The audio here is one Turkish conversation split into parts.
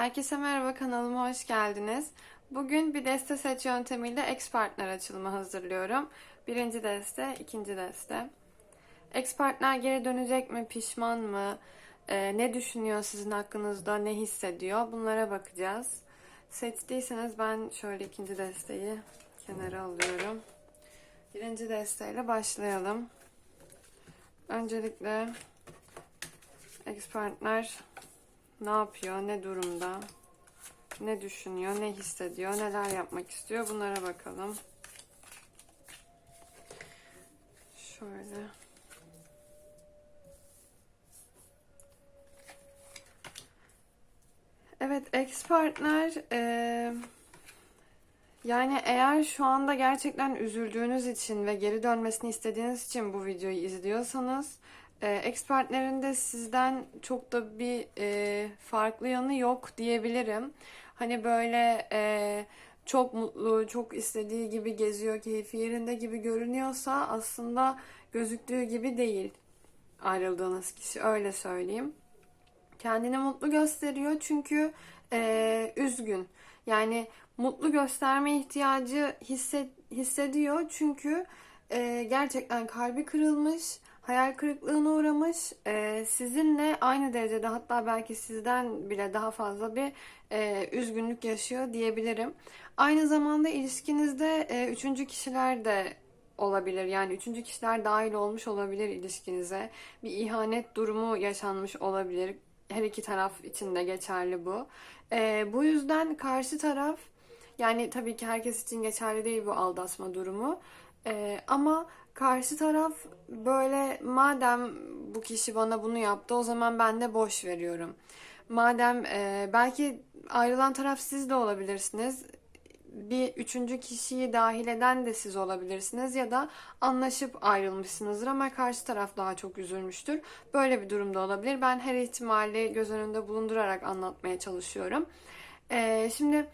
Herkese merhaba kanalıma hoş geldiniz. Bugün bir deste seç yöntemiyle ex partner açılımı hazırlıyorum. Birinci deste, ikinci deste. Ex partner geri dönecek mi, pişman mı, Ee, ne düşünüyor sizin hakkınızda, ne hissediyor bunlara bakacağız. Seçtiyseniz ben şöyle ikinci desteği kenara alıyorum. Birinci desteyle başlayalım. Öncelikle ex partner ne yapıyor, ne durumda, ne düşünüyor, ne hissediyor, neler yapmak istiyor bunlara bakalım. Şöyle. Evet, ex partner eee, yani eğer şu anda gerçekten üzüldüğünüz için ve geri dönmesini istediğiniz için bu videoyu izliyorsanız ex partnerinde sizden çok da bir e, farklı yanı yok diyebilirim. Hani böyle e, çok mutlu, çok istediği gibi geziyor, keyfi yerinde gibi görünüyorsa aslında gözüktüğü gibi değil ayrıldığınız kişi öyle söyleyeyim. Kendini mutlu gösteriyor çünkü e, üzgün. Yani mutlu gösterme ihtiyacı hisset, hissediyor çünkü e, gerçekten kalbi kırılmış, hayal kırıklığına uğramış. E, sizinle aynı derecede hatta belki sizden bile daha fazla bir e, üzgünlük yaşıyor diyebilirim. Aynı zamanda ilişkinizde e, üçüncü kişiler de olabilir. Yani üçüncü kişiler dahil olmuş olabilir ilişkinize. Bir ihanet durumu yaşanmış olabilir. Her iki taraf için de geçerli bu. Ee, bu yüzden karşı taraf yani tabii ki herkes için geçerli değil bu aldatma durumu. Ee, ama karşı taraf böyle madem bu kişi bana bunu yaptı o zaman ben de boş veriyorum. Madem e, belki ayrılan taraf siz de olabilirsiniz bir üçüncü kişiyi dahil eden de siz olabilirsiniz ya da anlaşıp ayrılmışsınızdır ama karşı taraf daha çok üzülmüştür. Böyle bir durumda olabilir. Ben her ihtimali göz önünde bulundurarak anlatmaya çalışıyorum. Ee, şimdi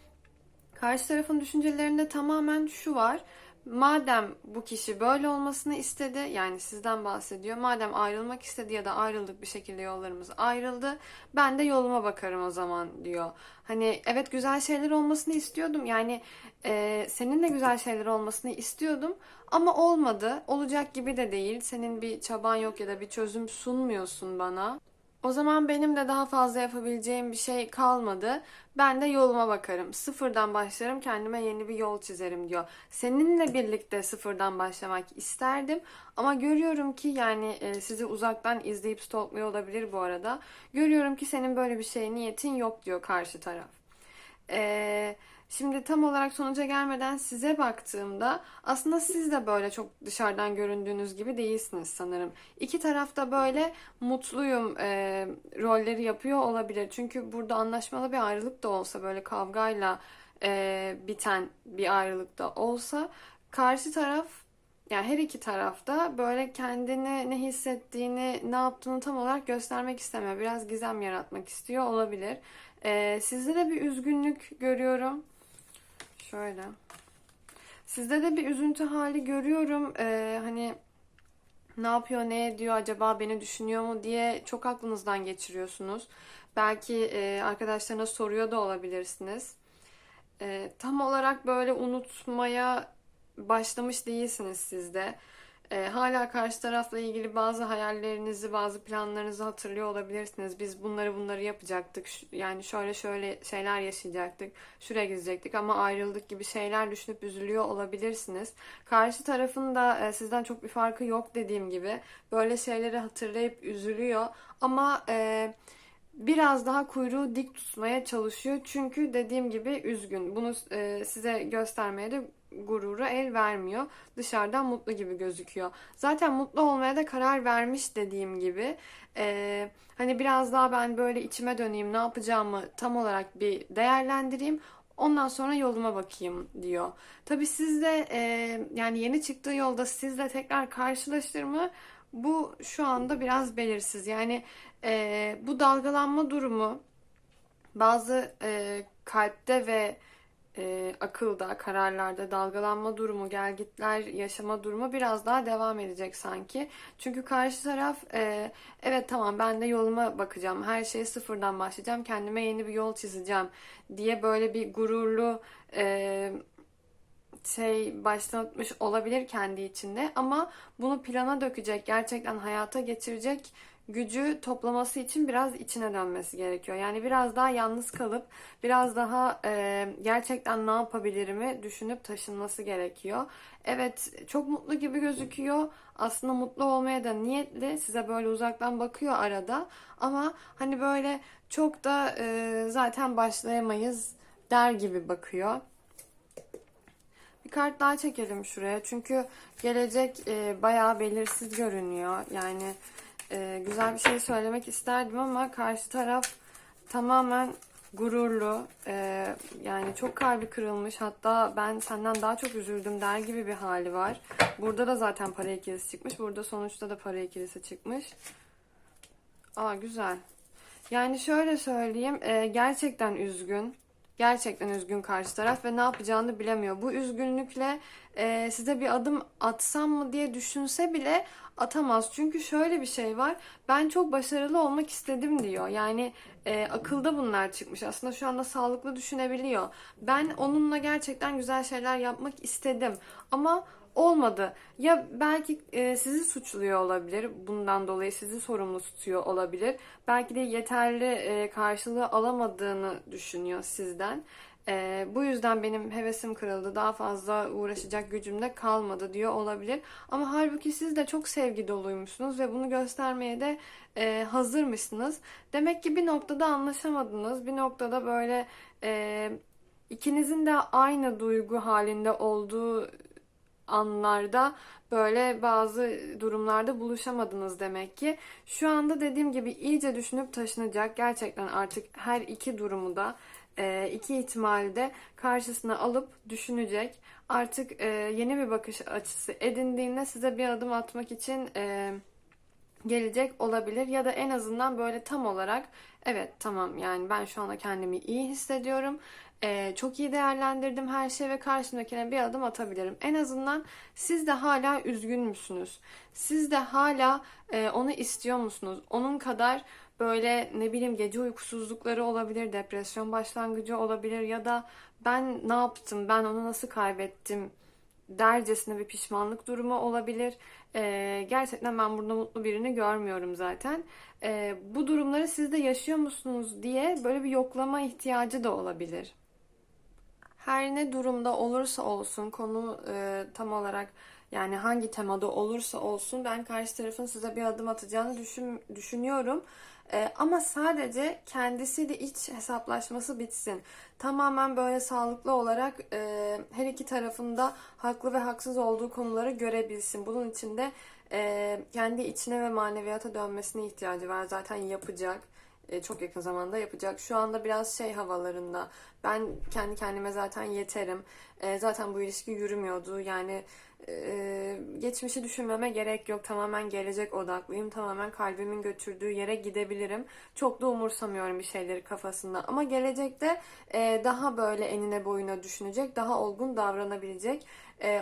karşı tarafın düşüncelerinde tamamen şu var. Madem bu kişi böyle olmasını istedi, yani sizden bahsediyor. Madem ayrılmak istedi ya da ayrıldık bir şekilde yollarımız ayrıldı. Ben de yoluma bakarım o zaman diyor. Hani evet güzel şeyler olmasını istiyordum. Yani e, senin de güzel şeyler olmasını istiyordum. Ama olmadı. Olacak gibi de değil. Senin bir çaban yok ya da bir çözüm sunmuyorsun bana. O zaman benim de daha fazla yapabileceğim bir şey kalmadı. Ben de yoluma bakarım. Sıfırdan başlarım, kendime yeni bir yol çizerim diyor. Seninle birlikte sıfırdan başlamak isterdim. Ama görüyorum ki yani e, sizi uzaktan izleyip stalkluyor olabilir bu arada. Görüyorum ki senin böyle bir şey niyetin yok diyor karşı taraf. Eee... Şimdi tam olarak sonuca gelmeden size baktığımda aslında siz de böyle çok dışarıdan göründüğünüz gibi değilsiniz sanırım. İki tarafta böyle mutluyum e, rolleri yapıyor olabilir. Çünkü burada anlaşmalı bir ayrılık da olsa böyle kavgayla e, biten bir ayrılık da olsa karşı taraf yani her iki tarafta böyle kendini ne hissettiğini, ne yaptığını tam olarak göstermek istemiyor. Biraz gizem yaratmak istiyor olabilir. Ee, sizde de bir üzgünlük görüyorum. Şöyle. Sizde de bir üzüntü hali görüyorum. Ee, hani ne yapıyor, ne ediyor, acaba beni düşünüyor mu diye çok aklınızdan geçiriyorsunuz. Belki e, arkadaşlarına soruyor da olabilirsiniz. E, tam olarak böyle unutmaya başlamış değilsiniz siz de. E, hala karşı tarafla ilgili bazı hayallerinizi, bazı planlarınızı hatırlıyor olabilirsiniz. Biz bunları bunları yapacaktık. Yani şöyle şöyle şeyler yaşayacaktık. Şuraya gidecektik ama ayrıldık gibi şeyler düşünüp üzülüyor olabilirsiniz. Karşı tarafın da e, sizden çok bir farkı yok dediğim gibi. Böyle şeyleri hatırlayıp üzülüyor. Ama e, biraz daha kuyruğu dik tutmaya çalışıyor. Çünkü dediğim gibi üzgün. Bunu e, size göstermeye de gururu el vermiyor. Dışarıdan mutlu gibi gözüküyor. Zaten mutlu olmaya da karar vermiş dediğim gibi. Ee, hani biraz daha ben böyle içime döneyim, ne yapacağımı tam olarak bir değerlendireyim. Ondan sonra yoluma bakayım diyor. Tabii siz de e, yani yeni çıktığı yolda sizle tekrar karşılaşır mı? Bu şu anda biraz belirsiz. Yani e, bu dalgalanma durumu bazı e, kalpte ve e, akılda, kararlarda dalgalanma durumu, gelgitler yaşama durumu biraz daha devam edecek sanki. Çünkü karşı taraf e, evet tamam ben de yoluma bakacağım, her şeye sıfırdan başlayacağım, kendime yeni bir yol çizeceğim diye böyle bir gururlu e, şey başlatmış olabilir kendi içinde ama bunu plana dökecek, gerçekten hayata geçirecek gücü toplaması için biraz içine dönmesi gerekiyor. Yani biraz daha yalnız kalıp biraz daha e, gerçekten ne yapabilirimi düşünüp taşınması gerekiyor. Evet çok mutlu gibi gözüküyor. Aslında mutlu olmaya da niyetli. Size böyle uzaktan bakıyor arada. Ama hani böyle çok da e, zaten başlayamayız der gibi bakıyor. Bir kart daha çekelim şuraya. Çünkü gelecek e, bayağı belirsiz görünüyor. Yani e, güzel bir şey söylemek isterdim ama karşı taraf tamamen gururlu. E, yani çok kalbi kırılmış. Hatta ben senden daha çok üzüldüm der gibi bir hali var. Burada da zaten para ikilisi çıkmış. Burada sonuçta da para ikilisi çıkmış. Aa güzel. Yani şöyle söyleyeyim. e, gerçekten üzgün. Gerçekten üzgün karşı taraf ve ne yapacağını bilemiyor. Bu üzgünlükle e, size bir adım atsam mı diye düşünse bile atamaz. Çünkü şöyle bir şey var. Ben çok başarılı olmak istedim diyor. Yani e, akılda bunlar çıkmış. Aslında şu anda sağlıklı düşünebiliyor. Ben onunla gerçekten güzel şeyler yapmak istedim. Ama olmadı. Ya belki e, sizi suçluyor olabilir. Bundan dolayı sizi sorumlu tutuyor olabilir. Belki de yeterli e, karşılığı alamadığını düşünüyor sizden. E, bu yüzden benim hevesim kırıldı. Daha fazla uğraşacak gücüm de kalmadı diyor olabilir. Ama halbuki siz de çok sevgi doluymuşsunuz ve bunu göstermeye de e, hazırmışsınız. Demek ki bir noktada anlaşamadınız. Bir noktada böyle e, ikinizin de aynı duygu halinde olduğu anlarda böyle bazı durumlarda buluşamadınız demek ki. Şu anda dediğim gibi iyice düşünüp taşınacak. Gerçekten artık her iki durumu da e, iki ihtimali de karşısına alıp düşünecek. Artık e, yeni bir bakış açısı edindiğinde size bir adım atmak için e, gelecek olabilir ya da en azından böyle tam olarak evet tamam yani ben şu anda kendimi iyi hissediyorum. Ee, çok iyi değerlendirdim her şeyi ve karşımdakine bir adım atabilirim. En azından siz de hala üzgün müsünüz? Siz de hala e, onu istiyor musunuz? Onun kadar böyle ne bileyim gece uykusuzlukları olabilir, depresyon başlangıcı olabilir ya da ben ne yaptım, ben onu nasıl kaybettim dercesine bir pişmanlık durumu olabilir. Ee, gerçekten ben burada mutlu birini görmüyorum zaten. Ee, bu durumları siz de yaşıyor musunuz diye böyle bir yoklama ihtiyacı da olabilir. Her ne durumda olursa olsun konu e, tam olarak yani hangi temada olursa olsun ben karşı tarafın size bir adım atacağını düşün, düşünüyorum. E, ama sadece kendisiyle iç hesaplaşması bitsin. Tamamen böyle sağlıklı olarak e, her iki tarafında haklı ve haksız olduğu konuları görebilsin. Bunun için de e, kendi içine ve maneviyata dönmesine ihtiyacı var. Zaten yapacak e, çok yakın zamanda yapacak. Şu anda biraz şey havalarında. Ben kendi kendime zaten yeterim. E, zaten bu ilişki yürümüyordu. Yani e, geçmişi düşünmeme gerek yok. Tamamen gelecek odaklıyım. Tamamen kalbimin götürdüğü yere gidebilirim. Çok da umursamıyorum bir şeyleri kafasında. Ama gelecekte daha böyle enine boyuna düşünecek. Daha olgun davranabilecek.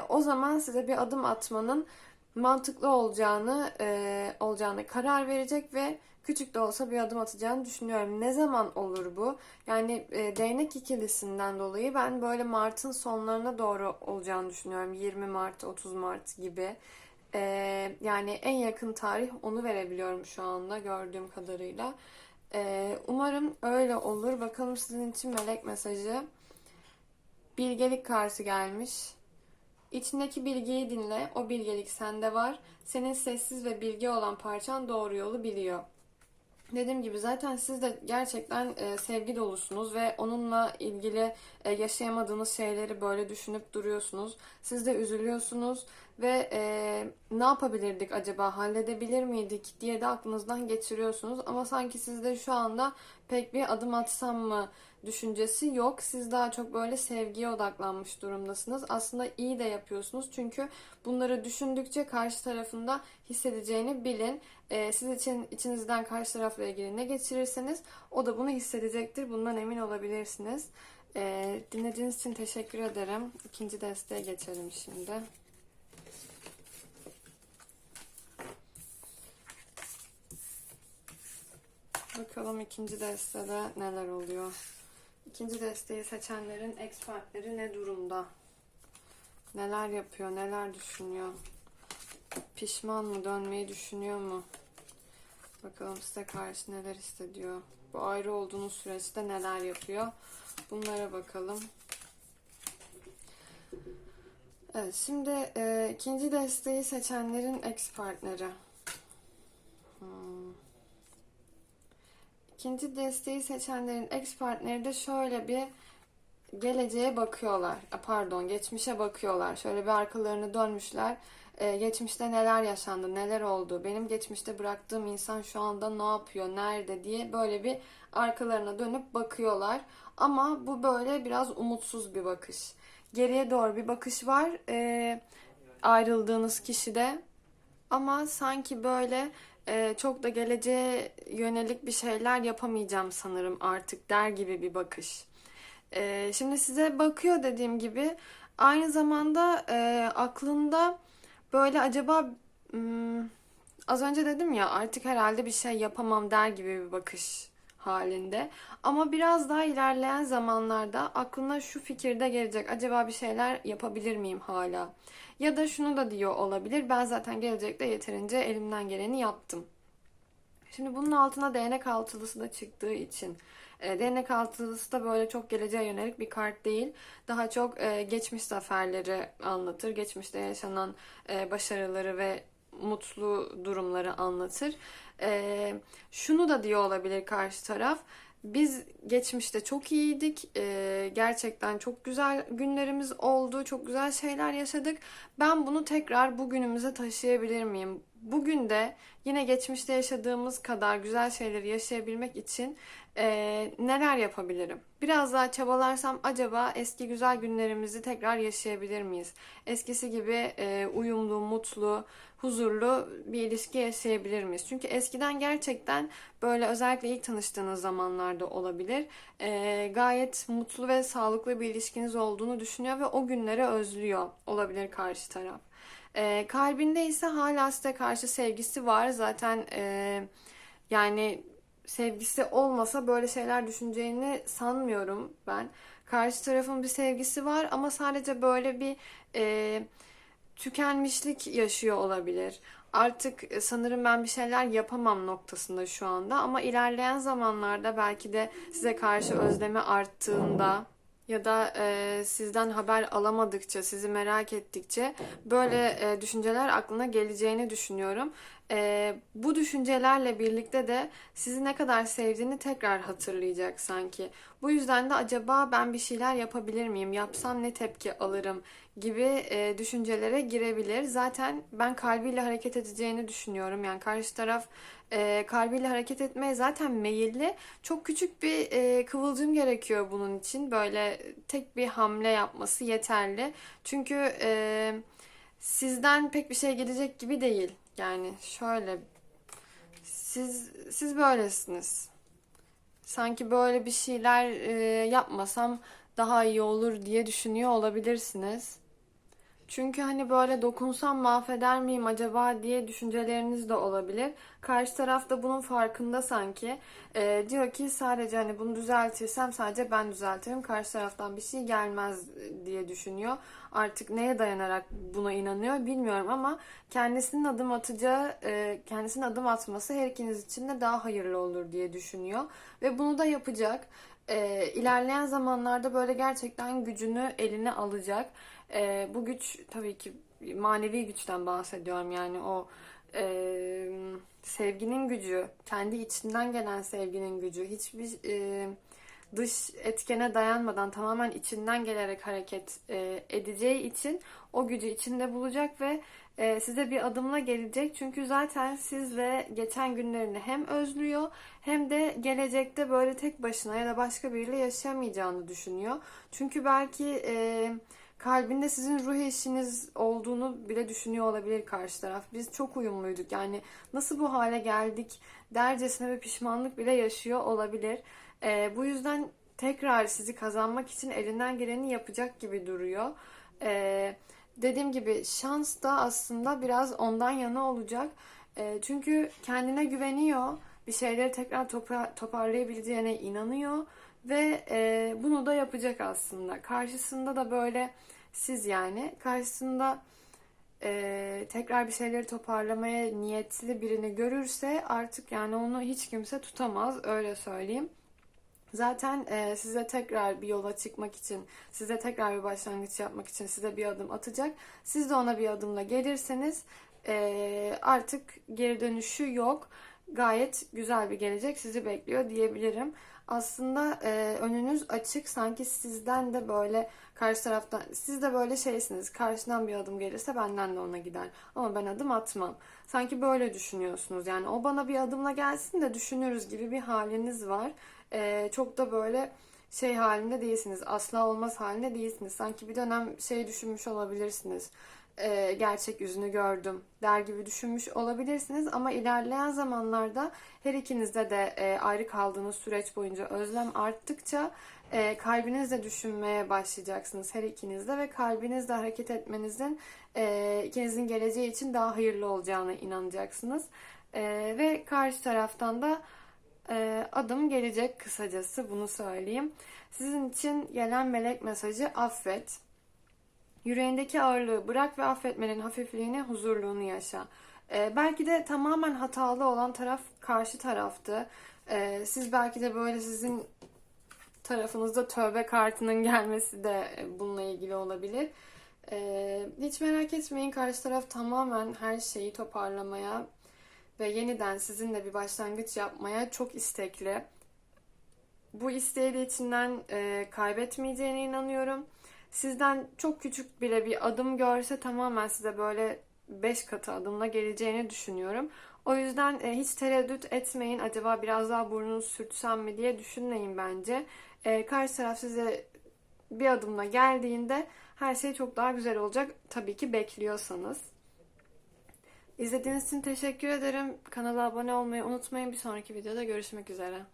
O zaman size bir adım atmanın mantıklı olacağını e, olacağını karar verecek ve küçük de olsa bir adım atacağını düşünüyorum. Ne zaman olur bu? Yani e, değnek ikilisinden dolayı ben böyle Mart'ın sonlarına doğru olacağını düşünüyorum. 20 Mart, 30 Mart gibi. E, yani en yakın tarih onu verebiliyorum şu anda gördüğüm kadarıyla. E, umarım öyle olur. Bakalım sizin için melek mesajı. Bilgelik kartı gelmiş. İçindeki bilgiyi dinle. O bilgelik sende var. Senin sessiz ve bilgi olan parçan doğru yolu biliyor. Dediğim gibi zaten siz de gerçekten e, sevgi dolusunuz ve onunla ilgili e, yaşayamadığınız şeyleri böyle düşünüp duruyorsunuz. Siz de üzülüyorsunuz ve e, ne yapabilirdik acaba halledebilir miydik diye de aklınızdan geçiriyorsunuz. Ama sanki sizde şu anda pek bir adım atsam mı düşüncesi yok. Siz daha çok böyle sevgiye odaklanmış durumdasınız. Aslında iyi de yapıyorsunuz. Çünkü bunları düşündükçe karşı tarafında hissedeceğini bilin. Ee, siz için içinizden karşı tarafla ilgili ne geçirirseniz o da bunu hissedecektir. Bundan emin olabilirsiniz. Ee, dinlediğiniz için teşekkür ederim. İkinci desteğe geçelim şimdi. Bakalım ikinci destede neler oluyor. İkinci desteği seçenlerin ex partneri ne durumda? Neler yapıyor, neler düşünüyor? Pişman mı, dönmeyi düşünüyor mu? Bakalım size karşı neler hissediyor? Bu ayrı olduğunuz süreçte neler yapıyor? Bunlara bakalım. Evet, şimdi e, ikinci desteği seçenlerin ex partneri. İkinci desteği seçenlerin ex partneri de şöyle bir geleceğe bakıyorlar. A, Pardon, geçmişe bakıyorlar. Şöyle bir arkalarını dönmüşler. Ee, geçmişte neler yaşandı, neler oldu, benim geçmişte bıraktığım insan şu anda ne yapıyor, nerede diye böyle bir arkalarına dönüp bakıyorlar. Ama bu böyle biraz umutsuz bir bakış. Geriye doğru bir bakış var ee, ayrıldığınız kişide. Ama sanki böyle e, çok da geleceğe yönelik bir şeyler yapamayacağım sanırım artık der gibi bir bakış. E, şimdi size bakıyor dediğim gibi aynı zamanda e, aklında böyle acaba hmm, az önce dedim ya artık herhalde bir şey yapamam der gibi bir bakış halinde. Ama biraz daha ilerleyen zamanlarda aklına şu fikirde gelecek. Acaba bir şeyler yapabilir miyim hala? Ya da şunu da diyor olabilir. Ben zaten gelecekte yeterince elimden geleni yaptım. Şimdi bunun altına değnek altılısı da çıktığı için e, değnek altılısı da böyle çok geleceğe yönelik bir kart değil. Daha çok e, geçmiş zaferleri anlatır. Geçmişte yaşanan e, başarıları ve mutlu durumları anlatır. E, şunu da diyor olabilir karşı taraf. Biz geçmişte çok iyiydik. Ee, gerçekten çok güzel günlerimiz oldu. Çok güzel şeyler yaşadık. Ben bunu tekrar bugünümüze taşıyabilir miyim? Bugün de yine geçmişte yaşadığımız kadar güzel şeyleri yaşayabilmek için e, neler yapabilirim? Biraz daha çabalarsam acaba eski güzel günlerimizi tekrar yaşayabilir miyiz? Eskisi gibi e, uyumlu, mutlu, huzurlu bir ilişki yaşayabilir miyiz? Çünkü eskiden gerçekten böyle özellikle ilk tanıştığınız zamanlarda olabilir. E, gayet mutlu ve sağlıklı bir ilişkiniz olduğunu düşünüyor ve o günleri özlüyor olabilir karşı taraf. E, kalbinde ise hala size karşı sevgisi var. Zaten e, yani sevgisi olmasa böyle şeyler düşüneceğini sanmıyorum ben. Karşı tarafın bir sevgisi var ama sadece böyle bir e, tükenmişlik yaşıyor olabilir. Artık e, sanırım ben bir şeyler yapamam noktasında şu anda ama ilerleyen zamanlarda belki de size karşı özlemi arttığında ya da e, sizden haber alamadıkça, sizi merak ettikçe böyle e, düşünceler aklına geleceğini düşünüyorum. E, bu düşüncelerle birlikte de sizi ne kadar sevdiğini tekrar hatırlayacak sanki. Bu yüzden de acaba ben bir şeyler yapabilir miyim, yapsam ne tepki alırım gibi e, düşüncelere girebilir. Zaten ben kalbiyle hareket edeceğini düşünüyorum. Yani karşı taraf e, kalbiyle hareket etmeye zaten meyilli. Çok küçük bir e, kıvılcım gerekiyor bunun için. Böyle tek bir hamle yapması yeterli. Çünkü e, sizden pek bir şey gelecek gibi değil. Yani şöyle siz siz böylesiniz. Sanki böyle bir şeyler e, yapmasam daha iyi olur diye düşünüyor olabilirsiniz. Çünkü hani böyle dokunsam mahveder miyim acaba diye düşünceleriniz de olabilir. Karşı taraf da bunun farkında sanki. Ee, diyor ki sadece hani bunu düzeltirsem sadece ben düzeltirim. Karşı taraftan bir şey gelmez diye düşünüyor. Artık neye dayanarak buna inanıyor bilmiyorum ama kendisinin adım atacağı, e, kendisinin adım atması her ikiniz için de daha hayırlı olur diye düşünüyor. Ve bunu da yapacak. Ee, ilerleyen zamanlarda böyle gerçekten gücünü eline alacak. E, bu güç tabii ki manevi güçten bahsediyorum yani o e, sevginin gücü, kendi içinden gelen sevginin gücü, hiçbir e, dış etkene dayanmadan tamamen içinden gelerek hareket e, edeceği için o gücü içinde bulacak ve e, size bir adımla gelecek. Çünkü zaten sizle geçen günlerini hem özlüyor hem de gelecekte böyle tek başına ya da başka biriyle yaşayamayacağını düşünüyor. Çünkü belki e, kalbinde sizin ruh eşiniz olduğunu bile düşünüyor olabilir karşı taraf. Biz çok uyumluyduk yani nasıl bu hale geldik dercesine bir pişmanlık bile yaşıyor olabilir. Ee, bu yüzden tekrar sizi kazanmak için elinden geleni yapacak gibi duruyor. Ee, dediğim gibi şans da aslında biraz ondan yana olacak. Ee, çünkü kendine güveniyor. Bir şeyleri tekrar topa- toparlayabileceğine inanıyor. Ve e, bunu da yapacak aslında. Karşısında da böyle siz yani karşısında e, tekrar bir şeyleri toparlamaya niyetli birini görürse artık yani onu hiç kimse tutamaz öyle söyleyeyim. Zaten e, size tekrar bir yola çıkmak için, size tekrar bir başlangıç yapmak için size bir adım atacak. Siz de ona bir adımla gelirseniz e, artık geri dönüşü yok. Gayet güzel bir gelecek sizi bekliyor diyebilirim. Aslında e, önünüz açık. Sanki sizden de böyle karşı taraftan siz de böyle şeysiniz. Karşıdan bir adım gelirse benden de ona gider. Ama ben adım atmam. Sanki böyle düşünüyorsunuz. Yani o bana bir adımla gelsin de düşünürüz gibi bir haliniz var. E, çok da böyle şey halinde değilsiniz. Asla olmaz halinde değilsiniz. Sanki bir dönem şey düşünmüş olabilirsiniz e, gerçek yüzünü gördüm der gibi düşünmüş olabilirsiniz ama ilerleyen zamanlarda her ikinizde de e, ayrı kaldığınız süreç boyunca özlem arttıkça e, kalbinizle düşünmeye başlayacaksınız her ikinizde ve kalbinizle hareket etmenizin e, ikinizin geleceği için daha hayırlı olacağına inanacaksınız. E, ve karşı taraftan da e, adım gelecek kısacası bunu söyleyeyim. Sizin için gelen melek mesajı affet. Yüreğindeki ağırlığı bırak ve affetmenin hafifliğini, huzurluğunu yaşa. Ee, belki de tamamen hatalı olan taraf karşı taraftı. Ee, siz belki de böyle sizin tarafınızda tövbe kartının gelmesi de bununla ilgili olabilir. Ee, hiç merak etmeyin karşı taraf tamamen her şeyi toparlamaya ve yeniden sizinle bir başlangıç yapmaya çok istekli. Bu isteği de içinden e, kaybetmeyeceğine inanıyorum. Sizden çok küçük bile bir adım görse tamamen size böyle 5 katı adımla geleceğini düşünüyorum. O yüzden e, hiç tereddüt etmeyin. Acaba biraz daha burnunuzu sürtsem mi diye düşünmeyin bence. E, karşı taraf size bir adımla geldiğinde her şey çok daha güzel olacak. Tabii ki bekliyorsanız. İzlediğiniz için teşekkür ederim. Kanala abone olmayı unutmayın. Bir sonraki videoda görüşmek üzere.